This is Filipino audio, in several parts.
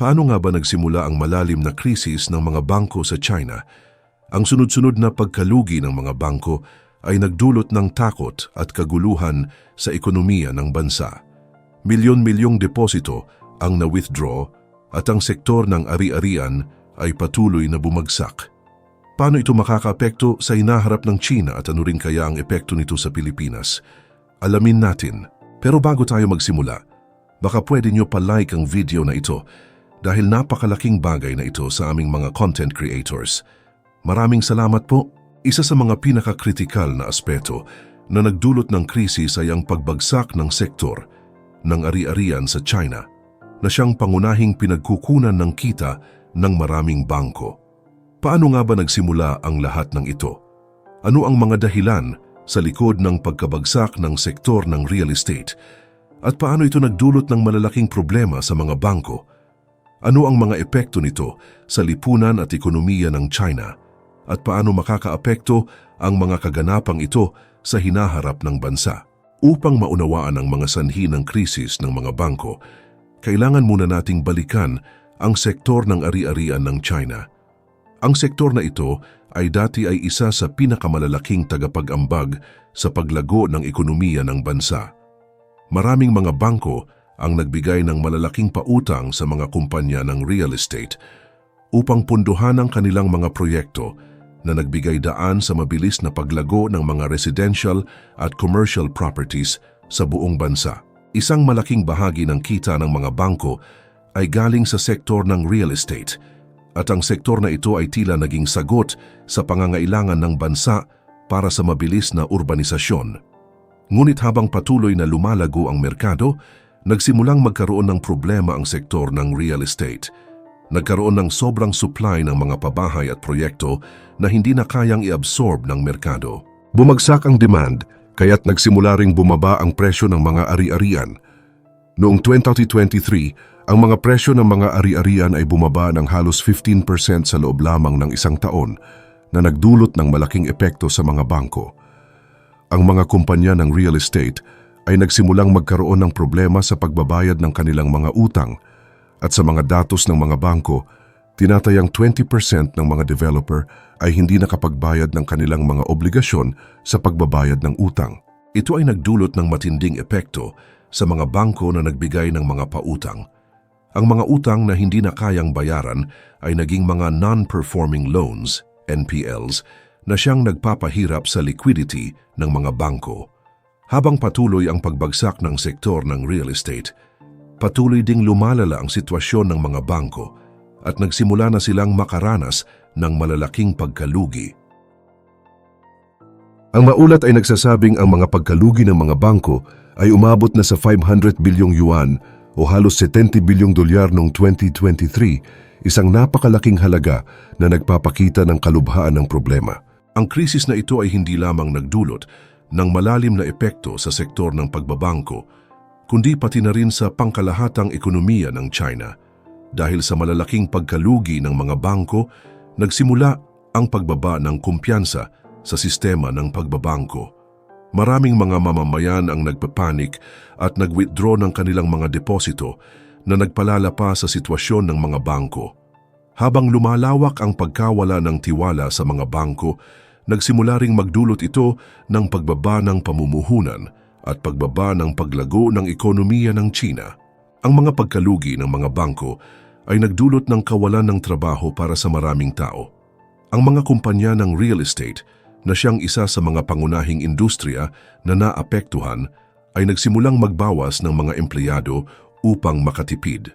Paano nga ba nagsimula ang malalim na krisis ng mga bangko sa China? Ang sunod-sunod na pagkalugi ng mga bangko ay nagdulot ng takot at kaguluhan sa ekonomiya ng bansa. Milyon-milyong deposito ang na-withdraw at ang sektor ng ari-arian ay patuloy na bumagsak. Paano ito makakaapekto sa inaharap ng China at ano rin kaya ang epekto nito sa Pilipinas? Alamin natin. Pero bago tayo magsimula, baka pwede nyo pa-like ang video na ito dahil napakalaking bagay na ito sa aming mga content creators. Maraming salamat po. Isa sa mga pinakakritikal na aspeto na nagdulot ng krisis ay ang pagbagsak ng sektor ng ari-arian sa China na siyang pangunahing pinagkukunan ng kita ng maraming bangko. Paano nga ba nagsimula ang lahat ng ito? Ano ang mga dahilan sa likod ng pagkabagsak ng sektor ng real estate? At paano ito nagdulot ng malalaking problema sa mga bangko? Ano ang mga epekto nito sa lipunan at ekonomiya ng China? At paano makakaapekto ang mga kaganapang ito sa hinaharap ng bansa? Upang maunawaan ang mga sanhi ng krisis ng mga bangko, kailangan muna nating balikan ang sektor ng ari-arian ng China. Ang sektor na ito ay dati ay isa sa pinakamalalaking tagapag-ambag sa paglago ng ekonomiya ng bansa. Maraming mga bangko ang nagbigay ng malalaking pautang sa mga kumpanya ng real estate upang punduhan ang kanilang mga proyekto na nagbigay daan sa mabilis na paglago ng mga residential at commercial properties sa buong bansa. Isang malaking bahagi ng kita ng mga bangko ay galing sa sektor ng real estate at ang sektor na ito ay tila naging sagot sa pangangailangan ng bansa para sa mabilis na urbanisasyon. Ngunit habang patuloy na lumalago ang merkado, nagsimulang magkaroon ng problema ang sektor ng real estate. Nagkaroon ng sobrang supply ng mga pabahay at proyekto na hindi na kayang i-absorb ng merkado. Bumagsak ang demand, kaya't nagsimula ring bumaba ang presyo ng mga ari-arian. Noong 2023, ang mga presyo ng mga ari-arian ay bumaba ng halos 15% sa loob lamang ng isang taon na nagdulot ng malaking epekto sa mga bangko. Ang mga kumpanya ng real estate ay nagsimulang magkaroon ng problema sa pagbabayad ng kanilang mga utang at sa mga datos ng mga bangko, tinatayang 20% ng mga developer ay hindi nakapagbayad ng kanilang mga obligasyon sa pagbabayad ng utang. Ito ay nagdulot ng matinding epekto sa mga bangko na nagbigay ng mga pautang. Ang mga utang na hindi na kayang bayaran ay naging mga non-performing loans, NPLs, na siyang nagpapahirap sa liquidity ng mga bangko. Habang patuloy ang pagbagsak ng sektor ng real estate, patuloy ding lumalala ang sitwasyon ng mga bangko at nagsimula na silang makaranas ng malalaking pagkalugi. Ang maulat ay nagsasabing ang mga pagkalugi ng mga bangko ay umabot na sa 500 bilyong yuan o halos 70 bilyong dolyar noong 2023, isang napakalaking halaga na nagpapakita ng kalubhaan ng problema. Ang krisis na ito ay hindi lamang nagdulot ng malalim na epekto sa sektor ng pagbabangko, kundi pati na rin sa pangkalahatang ekonomiya ng China. Dahil sa malalaking pagkalugi ng mga bangko, nagsimula ang pagbaba ng kumpiyansa sa sistema ng pagbabangko. Maraming mga mamamayan ang nagpapanik at nag-withdraw ng kanilang mga deposito na nagpalala pa sa sitwasyon ng mga bangko. Habang lumalawak ang pagkawala ng tiwala sa mga bangko, nagsimula ring magdulot ito ng pagbaba ng pamumuhunan at pagbaba ng paglago ng ekonomiya ng China. Ang mga pagkalugi ng mga bangko ay nagdulot ng kawalan ng trabaho para sa maraming tao. Ang mga kumpanya ng real estate na siyang isa sa mga pangunahing industriya na naapektuhan ay nagsimulang magbawas ng mga empleyado upang makatipid.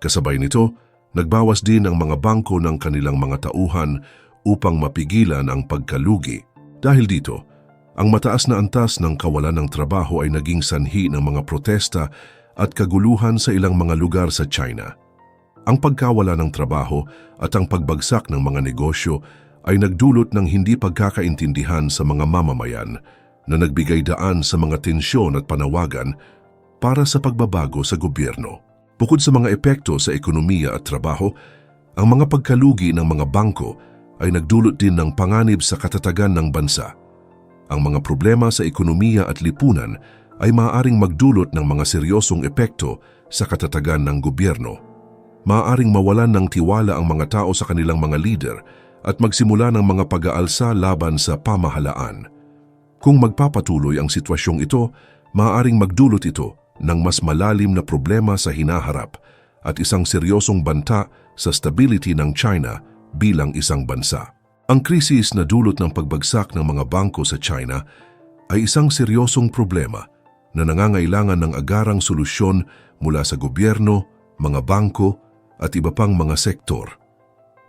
Kasabay nito, nagbawas din ang mga bangko ng kanilang mga tauhan upang mapigilan ang pagkalugi. Dahil dito, ang mataas na antas ng kawalan ng trabaho ay naging sanhi ng mga protesta at kaguluhan sa ilang mga lugar sa China. Ang pagkawala ng trabaho at ang pagbagsak ng mga negosyo ay nagdulot ng hindi pagkakaintindihan sa mga mamamayan na nagbigay daan sa mga tensyon at panawagan para sa pagbabago sa gobyerno. Bukod sa mga epekto sa ekonomiya at trabaho, ang mga pagkalugi ng mga bangko ay nagdulot din ng panganib sa katatagan ng bansa. Ang mga problema sa ekonomiya at lipunan ay maaaring magdulot ng mga seryosong epekto sa katatagan ng gobyerno. maaaring mawalan ng tiwala ang mga tao sa kanilang mga leader at magsimula ng mga pag-aalsa laban sa pamahalaan. Kung magpapatuloy ang sitwasyong ito, maaaring magdulot ito ng mas malalim na problema sa hinaharap at isang seryosong banta sa stability ng China bilang isang bansa. Ang krisis na dulot ng pagbagsak ng mga bangko sa China ay isang seryosong problema na nangangailangan ng agarang solusyon mula sa gobyerno, mga bangko at iba pang mga sektor.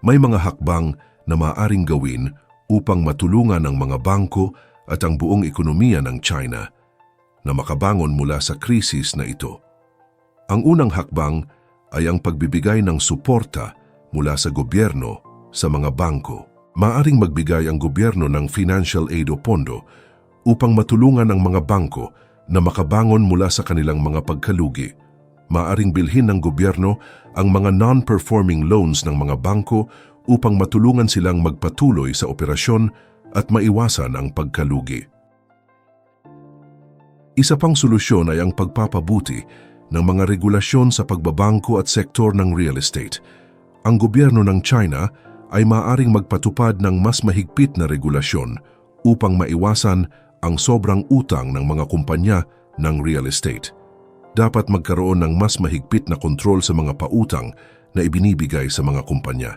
May mga hakbang na maaring gawin upang matulungan ang mga bangko at ang buong ekonomiya ng China na makabangon mula sa krisis na ito. Ang unang hakbang ay ang pagbibigay ng suporta mula sa gobyerno sa mga bangko. Maaring magbigay ang gobyerno ng financial aid o pondo upang matulungan ang mga bangko na makabangon mula sa kanilang mga pagkalugi. Maaring bilhin ng gobyerno ang mga non-performing loans ng mga bangko upang matulungan silang magpatuloy sa operasyon at maiwasan ang pagkalugi. Isa pang solusyon ay ang pagpapabuti ng mga regulasyon sa pagbabangko at sektor ng real estate. Ang gobyerno ng China ay maaring magpatupad ng mas mahigpit na regulasyon upang maiwasan ang sobrang utang ng mga kumpanya ng real estate. Dapat magkaroon ng mas mahigpit na kontrol sa mga pautang na ibinibigay sa mga kumpanya.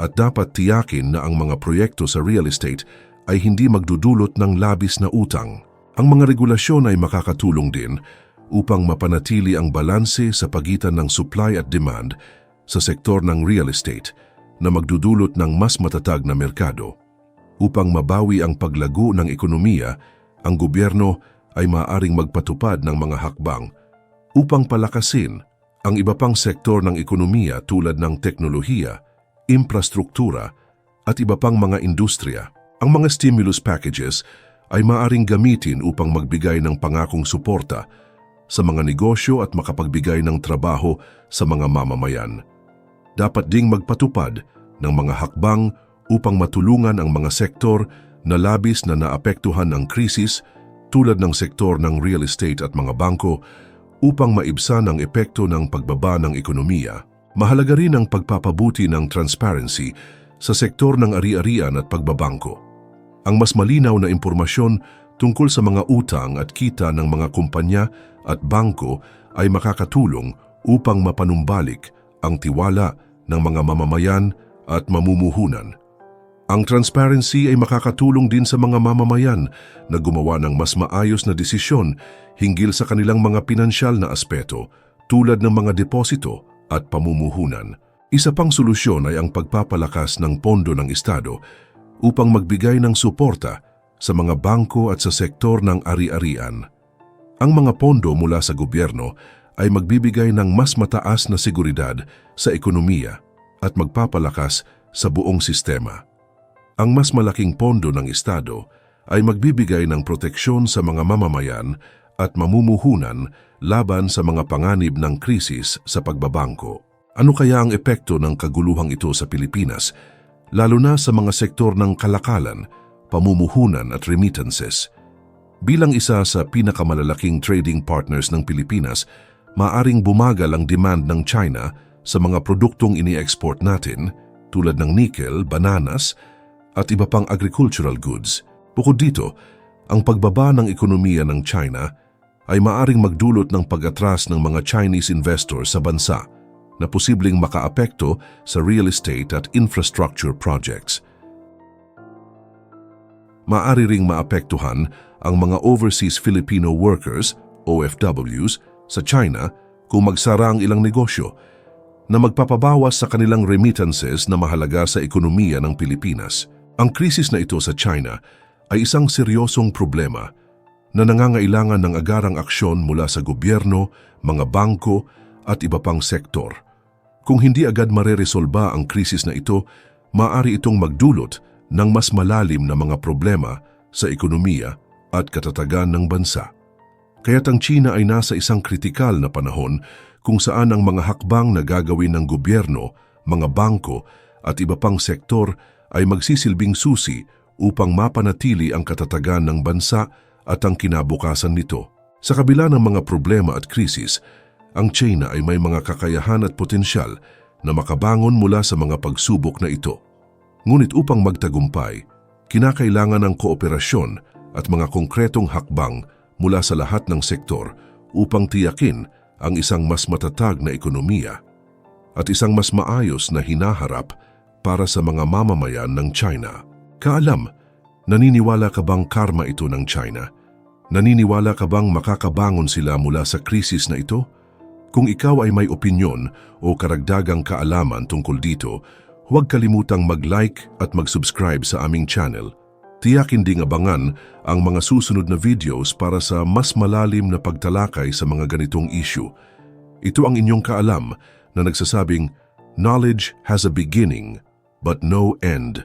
At dapat tiyakin na ang mga proyekto sa real estate ay hindi magdudulot ng labis na utang. Ang mga regulasyon ay makakatulong din upang mapanatili ang balanse sa pagitan ng supply at demand sa sektor ng real estate na magdudulot ng mas matatag na merkado. Upang mabawi ang paglago ng ekonomiya, ang gobyerno ay maaaring magpatupad ng mga hakbang upang palakasin ang iba pang sektor ng ekonomiya tulad ng teknolohiya, infrastruktura at iba pang mga industriya. Ang mga stimulus packages ay maaring gamitin upang magbigay ng pangakong suporta sa mga negosyo at makapagbigay ng trabaho sa mga mamamayan. Dapat ding magpatupad ng mga hakbang upang matulungan ang mga sektor na labis na naapektuhan ng krisis tulad ng sektor ng real estate at mga bangko upang maibsan ang epekto ng pagbaba ng ekonomiya. Mahalaga rin ang pagpapabuti ng transparency sa sektor ng ari-arian at pagbabangko ang mas malinaw na impormasyon tungkol sa mga utang at kita ng mga kumpanya at bangko ay makakatulong upang mapanumbalik ang tiwala ng mga mamamayan at mamumuhunan. Ang transparency ay makakatulong din sa mga mamamayan na gumawa ng mas maayos na desisyon hinggil sa kanilang mga pinansyal na aspeto tulad ng mga deposito at pamumuhunan. Isa pang solusyon ay ang pagpapalakas ng pondo ng Estado upang magbigay ng suporta sa mga bangko at sa sektor ng ari-arian. Ang mga pondo mula sa gobyerno ay magbibigay ng mas mataas na seguridad sa ekonomiya at magpapalakas sa buong sistema. Ang mas malaking pondo ng Estado ay magbibigay ng proteksyon sa mga mamamayan at mamumuhunan laban sa mga panganib ng krisis sa pagbabangko. Ano kaya ang epekto ng kaguluhang ito sa Pilipinas lalo na sa mga sektor ng kalakalan, pamumuhunan at remittances. Bilang isa sa pinakamalalaking trading partners ng Pilipinas, maaring bumagal ang demand ng China sa mga produktong ini-export natin tulad ng nickel, bananas at iba pang agricultural goods. Bukod dito, ang pagbaba ng ekonomiya ng China ay maaring magdulot ng pag-atras ng mga Chinese investors sa bansa na posibleng makaapekto sa real estate at infrastructure projects. Maari ring maapektuhan ang mga overseas Filipino workers, OFWs, sa China kung magsara ang ilang negosyo na magpapabawas sa kanilang remittances na mahalaga sa ekonomiya ng Pilipinas. Ang krisis na ito sa China ay isang seryosong problema na nangangailangan ng agarang aksyon mula sa gobyerno, mga bangko at iba pang sektor. Kung hindi agad mareresolba ang krisis na ito, maaari itong magdulot ng mas malalim na mga problema sa ekonomiya at katatagan ng bansa. Kaya't ang China ay nasa isang kritikal na panahon kung saan ang mga hakbang na gagawin ng gobyerno, mga bangko at iba pang sektor ay magsisilbing susi upang mapanatili ang katatagan ng bansa at ang kinabukasan nito. Sa kabila ng mga problema at krisis, ang China ay may mga kakayahan at potensyal na makabangon mula sa mga pagsubok na ito. Ngunit upang magtagumpay, kinakailangan ng kooperasyon at mga konkretong hakbang mula sa lahat ng sektor upang tiyakin ang isang mas matatag na ekonomiya at isang mas maayos na hinaharap para sa mga mamamayan ng China. Kaalam, naniniwala ka bang karma ito ng China? Naniniwala ka bang makakabangon sila mula sa krisis na ito? Kung ikaw ay may opinyon o karagdagang kaalaman tungkol dito, huwag kalimutang mag-like at mag-subscribe sa aming channel. Tiyakin ding abangan ang mga susunod na videos para sa mas malalim na pagtalakay sa mga ganitong issue. Ito ang inyong kaalam na nagsasabing, Knowledge has a beginning, but no end.